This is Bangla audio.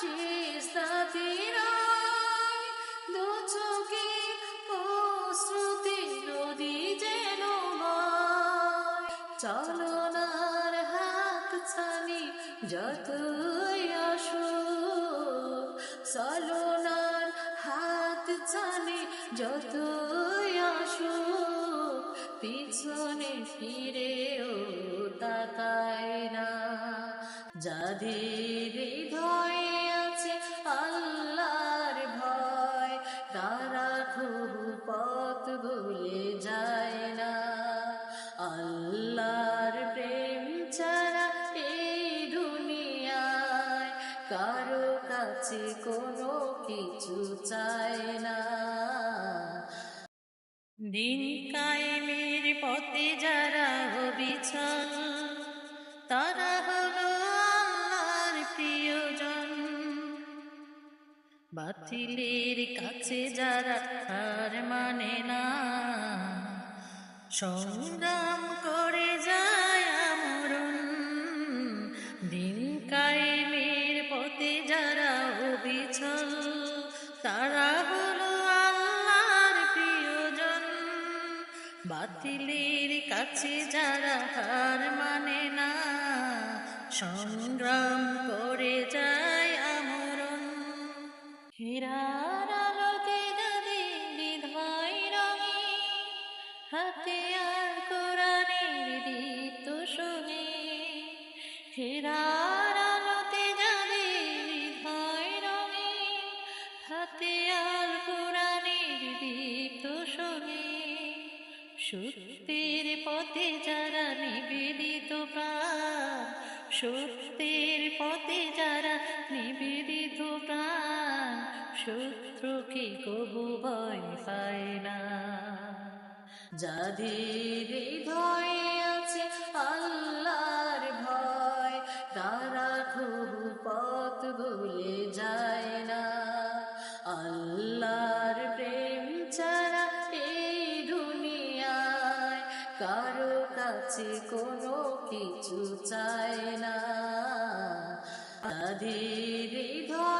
শেষ রাতের দু চোখে অশ্রুতে নদী যেন চলনার হাত ছানি যতই আসুক, চলনার হাত ছানি যতই আসুক, পিছনে ফিরেও তাকায় না। যাদের হৃদয়ে কারও কাছে কোনো কিছু চায় না। দিন কায়েমের পথে যারা অবিচল তারা হলো আল্লাহর প্রিয়জন। বাতিলের কাছে যারা হার মানে না, সংগ্রাম বাতিলের কাছে যারা হার মানে না, সংগ্রাম করে যায় আমরণ। হীরার আলোকে যদি হৃদয় রঙে, হাতে আর কোরআনের দীপ্ত শুনে। হীরার সত্যের পথে যারা নিবেদিত প্রাণ, সত্যের পথে যারা নিবেদিত প্রাণ শত্রুকে কবু ভয় পায় না? যাদের হৃদয়ে কারও কাছে কোনো কিছু চায় না। তাদের হৃদয়ে